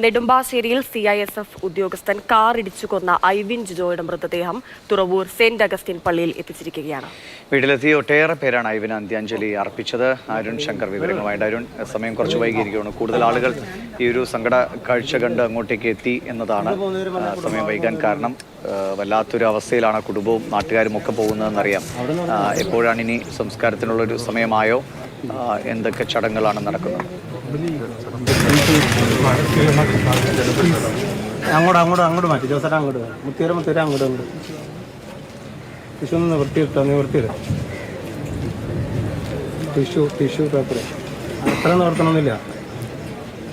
നെടുമ്പാശ്ശേരിയിൽ C I S F ഉദ്യോഗസ്ഥൻ car ഇടിച്ചു കൊന്ന ഐവിൻ ജിജോയുടെ മൃതദേഹം തുറവൂർ സെന്റ് അഗസ്റ്റിൻ പള്ളിയിൽ എത്തിച്ചിരിക്കുകയാണ്. വീട്ടിലെത്തി ഒട്ടേറെ പേരാണ് ഐവിന് അന്ത്യാഞ്ജലി അർപ്പിച്ചത്. അരുൺ ശങ്കർ വിവരങ്ങളുമായിട്ട്. അരുൺ സമയം കുറച്ച് വൈകിയിരിക്കുകയാണ്. കൂടുതൽ ആളുകൾ ഈ ഒരു സങ്കട കാഴ്ച കണ്ട് അങ്ങോട്ടേക്ക് എത്തി എന്നതാണ് സമയം വൈകാൻ കാരണം. വല്ലാത്തൊരു അവസ്ഥയിലാണ് കുടുംബവും നാട്ടുകാരും ഒക്കെ പോകുന്നതെന്നറിയാം. എപ്പോഴാണ് ഇനി സംസ്കാരത്തിനുള്ളൊരു സമയമായോ? എന്തൊക്കെ ചടങ്ങുകളാണ് നടക്കുന്നത്? അങ്ങോട്ട് അങ്ങോട്ട് അങ്ങോട്ട് മാറ്റി. ജോസേട്ട അങ്ങോട്ട് മുത്തിയര മുത്തിയര അങ്ങോട്ട് അങ്ങോട്ട്. ടിഷ്യൂ ഒന്ന് വൃത്തിയിട്ടോ നീ വൃത്തിയിട. ടിഷ്യൂ ടിഷ്യൂ പേപ്പർ അത്ര നിവർത്തണമെന്നില്ല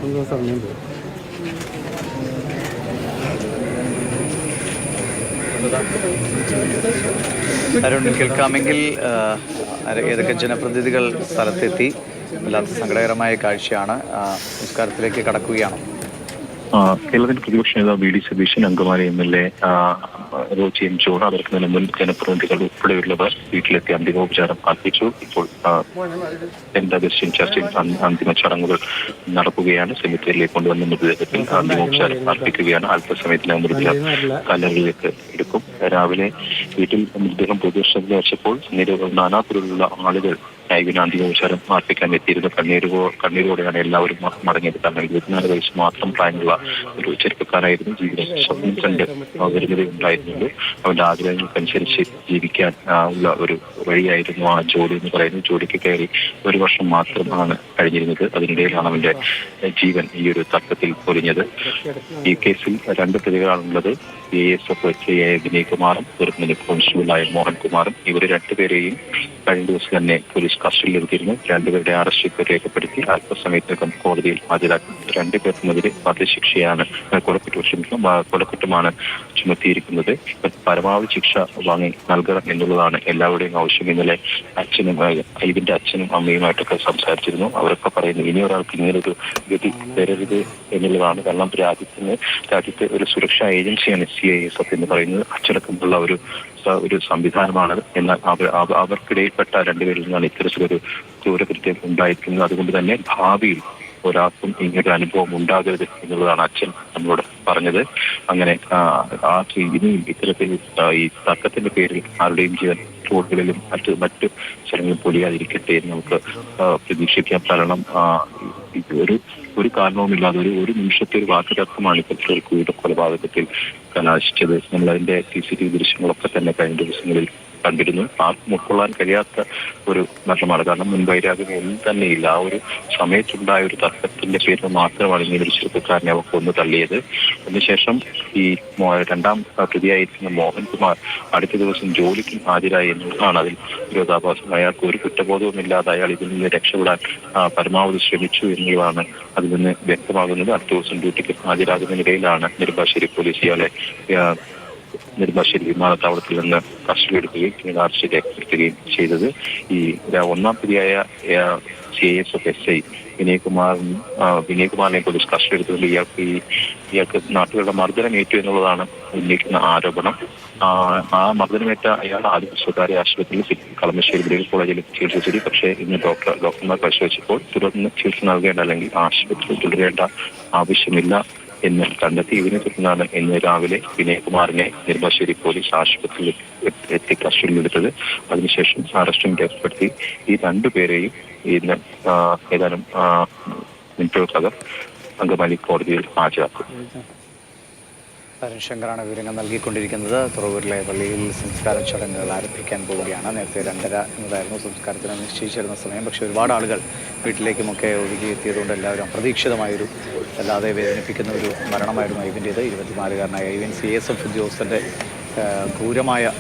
ഒന്ന് സമയം പോകും അരുൺ കേൾക്കാമെങ്കിൽ ഏതൊക്കെ ജനപ്രതിനിധികൾ സ്ഥലത്തെത്തി? വല്ലാത്ത സങ്കടകരമായ കാഴ്ചയാണ്. സംസ്കാരത്തിലേക്ക് കടക്കുകയാണ്. കേരളത്തിന്റെ പ്രതിപക്ഷ നേതാവ് V D Satheesan Angamaly M L A Roji M John അവർക്ക് നില മുൻ ജനപ്രതിനിധികൾ ഉൾപ്പെടെയുള്ളവർ വീട്ടിലെത്തി അന്തിമോപചാരം അർപ്പിച്ചു ഇപ്പോൾ എന്താ സെന്റ് ചർച്ചയിൽ അന്തിമ ചടങ്ങുകൾ നടക്കുകയാണ്. സെമിത്തേരിലേക്ക് കൊണ്ടുവന്ന മൃതദേഹത്തിൽ അന്തിമോപചാരം അർപ്പിക്കുകയാണ് അല്പസമയത്തിനകം മൃതദേഹം കല്ലറിലേക്ക് എടുക്കും. രാവിലെ വീട്ടിൽ മൃതദേഹം പൊതുദർശനത്തിൽ വെച്ചപ്പോൾ നിരവധി നാനാതരത്തിലുള്ള ആളുകൾ നൈവിന് അന്തിമോപചാരം അർപ്പിക്കാൻ എത്തിയിരുന്ന കണ്ണീരോ കണ്ണീരോടെയാണ് എല്ലാവരും മടങ്ങിയത് കാരണം ഇരുപത്തിനാല് വയസ്സ് മാത്രം പ്രായമുള്ള ഒരു ചെറുപ്പക്കാരായിരുന്നു ജീവിതം സ്വപ്നം കണ്ട് വരുന്നത് ഉണ്ടായിരുന്നുള്ളൂ. അവന്റെ ആഗ്രഹങ്ങൾക്കനുസരിച്ച് ജീവിക്കാൻ ഉള്ള ഒരു വഴിയായിരുന്നു ആ ജോലി എന്ന് പറയുന്നത്. ജോലിക്ക് കയറി ഒരു വർഷം മാത്രമാണ് കഴിഞ്ഞിരുന്നത്. അതിനിടയിലാണ് അവന്റെ ജീവൻ ഈ ഒരു തർക്കത്തിൽ പൊലിഞ്ഞത്. ഈ കേസിൽ രണ്ട് പ്രതികളാണുള്ളത്. A S F H A വിനയ്കുമാറും ചെറുപ്പന് കോൺസ്റ്റബിളായ മോഹൻകുമാറും ഇവർ രണ്ടുപേരെയും കഴിഞ്ഞ ദിവസം തന്നെ പോലീസ് കസ്റ്റഡിയിലെടുത്തിരുന്നു രണ്ടുപേരുടെ അറസ്റ്റ് രേഖപ്പെടുത്തി അല്പസമയത്തിനകം കോടതിയിൽ ഹാജരാക്കും. രണ്ടുപേർക്കുമെതിരെ വധശിക്ഷയാണ് കൊലക്കുറ്റം ക്ഷമിക്കണം ആ, കൊലക്കുറ്റമാണ് ചുമത്തിയിരിക്കുന്നത്. പരമാവധി ശിക്ഷ വാങ്ങി നൽകണം എന്നുള്ളതാണ് എല്ലാവരുടെയും ആവശ്യം. ഇന്നലെ അച്ഛനും ഇതിന്റെ അച്ഛനും അമ്മയുമായിട്ടൊക്കെ സംസാരിച്ചിരുന്നു. അവരൊക്കെ പറയുന്നു ഇനി ഒരാൾക്ക് ഇങ്ങനൊരു ഗതി വരരുത് എന്നുള്ളതാണ്. കാരണം രാജ്യത്തിന് രാജ്യത്തെ ഒരു സുരക്ഷാ ഏജൻസിയാണ് സി ഐ എസ് എഫ് എന്ന് പറയുന്നത് അച്ചടക്കമുള്ള ഒരു ഒരു സംവിധാനമാണ്. എന്നാൽ അവർ അവ- അവർക്കിടയിൽപ്പെട്ട രണ്ടുപേരിൽ നിന്നാണ് ഇത്തരത്തിലൊരു ക്രൂരകൃത്യം ഉണ്ടായിരിക്കുന്നത്. അതുകൊണ്ട് തന്നെ ഭാവിയിൽ ഒരാൾക്കും ഇങ്ങനൊരു അനുഭവം ഉണ്ടാകരുത് എന്നുള്ളതാണ് അച്ഛൻ നമ്മളോട് പറഞ്ഞത്. അങ്ങനെ ആ, ഇനിയും ഇത്തരത്തിൽ ഈ തർക്കത്തിന്റെ പേരിൽ ആരുടെയും ജീവൻ റോഡുകളിലും മറ്റ് മറ്റ് സ്ഥലങ്ങളിൽ പൊലിയാതിരിക്കട്ടെ എന്ന് നമുക്ക് പ്രതീക്ഷിക്കാം. കാരണം ഒരു ഒരു കാരണവുമില്ലാതെ ഒരു ഒരു നിമിഷത്തെ ഒരു വാക്കുതർക്കമാണ് ഇപ്പോഴത്തെ ഒരു കൂട്ട കൊലപാതകത്തിൽ കലാശിച്ചത്. നമ്മൾ അതിന്റെ സി സി ടി വി ദൃശ്യങ്ങളൊക്കെ തന്നെ കഴിഞ്ഞ ദിവസങ്ങളിൽ കണ്ടിരുന്നു. ആർക്കും ഉൾക്കൊള്ളാൻ കഴിയാത്ത ഒരു നഷ്ടമാണ് കാരണം മുൻവൈരാഗ്യം തന്നെയില്ല. ആ ഒരു സമയത്തുണ്ടായ ഒരു തർക്കത്തിന്റെ പേരിൽ മാത്രമാണ് ഇങ്ങനെ ഒരു ചെറുപ്പക്കാരനെ അവർക്ക് ഒന്ന് തള്ളിയത്. അതിനുശേഷം ഈ രണ്ടാം പ്രതിയായിരിക്കുന്ന മോഹൻകുമാർ അടുത്ത ദിവസം ജോലിക്ക് ഹാജരായി എന്നുള്ളതാണ് അതിൽ വിരോധാഭാസം. അയാൾക്ക് ഒരു കുറ്റബോധവുമില്ലാതെ അയാൾ ഇതിൽ നിന്ന് രക്ഷപ്പെടാൻ പരമാവധി ശ്രമിച്ചു എന്നുള്ളതാണ് അതിൽ നിന്ന് വ്യക്തമാകുന്നത്. അടുത്ത ദിവസം ഡ്യൂട്ടിക്ക് ഹാജരാകുന്നതിനിടയിലാണ് നെടുമ്പാശ്ശേരി പോലീസ് ഇയാളെ നെടുമ്പാശ്ശേരി വിമാനത്താവളത്തിൽ നിന്ന് കസ്റ്റഡി എടുക്കുകയും പിന്നീട് അറസ്റ്റ് രേഖപ്പെടുത്തുകയും ചെയ്തത്. ഈ ഒന്നാം പ്രതിയായ C I S F S I വിനയകുമാറിന് ആ, വിനയകുമാറിനെ പോലീസ് കസ്റ്റഡി എടുത്തുകൊണ്ട് ഇയാൾക്ക് ഈ ഇയാൾക്ക് നാട്ടുകാരുടെ മർദ്ദനം ഏറ്റു എന്നുള്ളതാണ് ഉന്നയിക്കുന്ന ആരോപണം. ആ, മർദ്ദനമേറ്റ അയാൾ ആദ്യം സ്വകാര്യ ആശുപത്രിയിൽ കളമശ്ശേരി മെഡിക്കൽ കോളേജിൽ ചികിത്സിച്ചത് പക്ഷേ ഇന്ന് ഡോക്ടർ ഡോക്ടർമാർ പരിശോധിച്ചപ്പോൾ തുടർന്ന് ചികിത്സ നൽകേണ്ട അല്ലെങ്കിൽ ആശുപത്രിയിൽ തുടരേണ്ട ആവശ്യമില്ല. എന്ന് കണ്ടെത്തി ഇതിനെ തുടർന്നാണ് ഇന്ന് രാവിലെ വിനയകുമാറിനെ നെടുമ്പാശ്ശേരി പോലീസ് ആശുപത്രിയിൽ എത്തി- കസ്റ്റഡിയിലെടുത്തത് അതിനുശേഷം അറസ്റ്റും രേഖപ്പെടുത്തി ഈ രണ്ടുപേരെയും ഇന്ന് ഏതാനും മിനിറ്റുകൾക്കകം അങ്കമാലി കോടതിയിൽ ഹാജരാക്കും. അരുൺ ശങ്കറാണ് വിവരങ്ങൾ നൽകിക്കൊണ്ടിരിക്കുന്നത്. തുറവൂരിലെ പള്ളിയിൽ സംസ്കാര ചടങ്ങുകൾ ആരംഭിക്കാൻ പോവുകയാണ്. നേരത്തെ രണ്ടര എന്നതായിരുന്നു സംസ്കാരത്തിന് നിശ്ചയിച്ചിരുന്ന സമയം. പക്ഷേ ഒരുപാട് ആളുകൾ വീട്ടിലേക്കുമൊക്കെ ഒഴുകി എത്തിയതുകൊണ്ട് എല്ലാവരും അപ്രതീക്ഷിതമായൊരു അല്ലാതെ വേദനിപ്പിക്കുന്ന ഒരു മരണമായിരുന്നു ഐവിന്റേത്. ഇരുപത്തിനാലുകാരനായ ഐവിൻ സി എസ് എഫ് ഉദ്യോഗസ്ഥന്റെ ക്രൂരമായ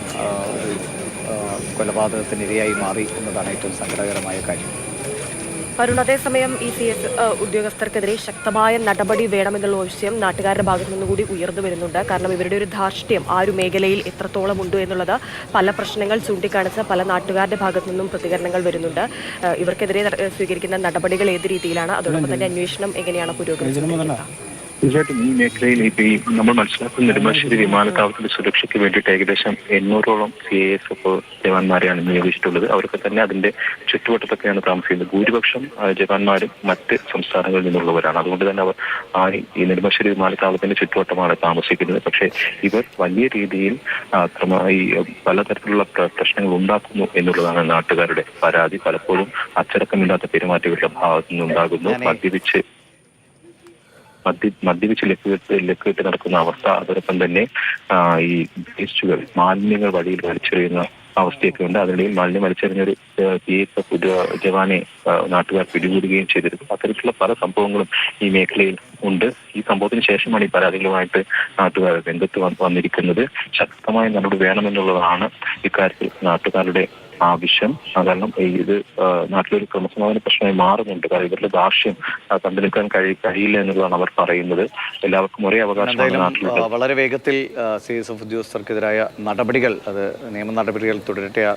ഒരു കൊലപാതകത്തിനിരയായി മാറി എന്നതാണ് ഏറ്റവും സങ്കടകരമായ കാര്യം. വരുൺ അതേസമയം ഈ സി എസ് ഉദ്യോഗസ്ഥർക്കെതിരെ ശക്തമായ നടപടി വേണമെന്നുള്ള ആവശ്യം നാട്ടുകാരുടെ ഭാഗത്തു നിന്നുകൂടി ഉയർന്നു വരുന്നുണ്ട്. കാരണം ഇവരുടെ ഒരു ധാർഷ്ട്യം ആ ഒരു മേഖലയിൽ എത്രത്തോളം ഉണ്ട് എന്നുള്ളത് പല പ്രശ്നങ്ങൾ ചൂണ്ടിക്കാണിച്ച പല നാട്ടുകാരുടെ ഭാഗത്തു നിന്നും പ്രതികരണങ്ങൾ വരുന്നുണ്ട്. ഇവർക്കെതിരെ സ്വീകരിക്കുന്ന നടപടികൾ ഏത് രീതിയിലാണ്? അതോടൊപ്പം തന്നെ അന്വേഷണം എങ്ങനെയാണ് പുരോഗമിക്കുന്നത്? തീർച്ചയായിട്ടും ഈ മേഖലയിൽ ഇപ്പൊ ഈ നമ്മൾ മനസ്സിലാക്കുന്ന നെടുമ്പാശ്ശേരി വിമാനത്താവളത്തിന്റെ സുരക്ഷയ്ക്ക് വേണ്ടിയിട്ട് ഏകദേശം എണ്ണൂറോളം സി ഐ എസ് എഫ് ജവാന്മാരെയാണ് നിയോഗിച്ചിട്ടുള്ളത്. അവർക്ക് തന്നെ അതിന്റെ ചുറ്റുവട്ടത്തൊക്കെയാണ് താമസിക്കുന്നത്. ഭൂരിപക്ഷം ജവാന്മാരും മറ്റ് സംസ്ഥാനങ്ങളിൽ നിന്നുള്ളവരാണ്. അതുകൊണ്ട് തന്നെ അവർ ആ ഈ നെടുമ്പാശ്ശേരി വിമാനത്താവളത്തിന്റെ ചുറ്റുവട്ടമാണ് താമസിക്കുന്നത്. പക്ഷേ ഇവർ വലിയ രീതിയിൽ ഈ പലതരത്തിലുള്ള പ്രശ്നങ്ങൾ ഉണ്ടാക്കുന്നു എന്നുള്ളതാണ് നാട്ടുകാരുടെ പരാതി. പലപ്പോഴും അച്ചടക്കമില്ലാത്ത പെരുമാറ്റം ഇവരുടെ ഭാഗത്തു നിന്നുണ്ടാകുന്നു മദ്യപിച്ച് മദ്യ മദ്യപിച്ച് ലക്കുകെട്ട് ലക്കുകെട്ട് നടക്കുന്ന അവസ്ഥ അതോടൊപ്പം തന്നെ ഈ വേസ്റ്റുകൾ മാലിന്യങ്ങൾ വഴിയിൽ വലിച്ചെറിയുന്ന അവസ്ഥയൊക്കെ ഉണ്ട്. അതിനിടയിൽ മാലിന്യം വലിച്ചെറിഞ്ഞൊരു പി എസ് പുതിയ ജവാനെ നാട്ടുകാർ പിടികൂടുകയും ചെയ്തിരുന്നു. അത്തരത്തിലുള്ള പല സംഭവങ്ങളും ഈ മേഖലയിൽ ഉണ്ട്. ഈ സംഭവത്തിന് ശേഷമാണ് ഈ പരാതികളുമായിട്ട് നാട്ടുകാർ രംഗത്ത് വന്ന് വന്നിരിക്കുന്നത്. ശക്തമായ നടപടി വേണമെന്നുള്ളതാണ് ഇക്കാര്യത്തിൽ നാട്ടുകാരുടെ ആവശ്യം. കാരണം ഈ ഇത് നാട്ടിലൊരു ക്രമസമാധാന പ്രശ്നമായി മാറുന്നുണ്ട്. കാരണം ഇവരുടെ ദാർഷ്യം കണ്ടെടുക്കാൻ കഴി കഴിയില്ല എന്നുള്ളതാണ് അവർ പറയുന്നത്. എല്ലാവർക്കും ഒരേ ആ, വളരെ വേഗത്തിൽ സി എസ് എഫ് ഉദ്യോഗസ്ഥർക്കെതിരായ നടപടികൾ അത് നിയമ നടപടികൾ തുടരട്ടെ.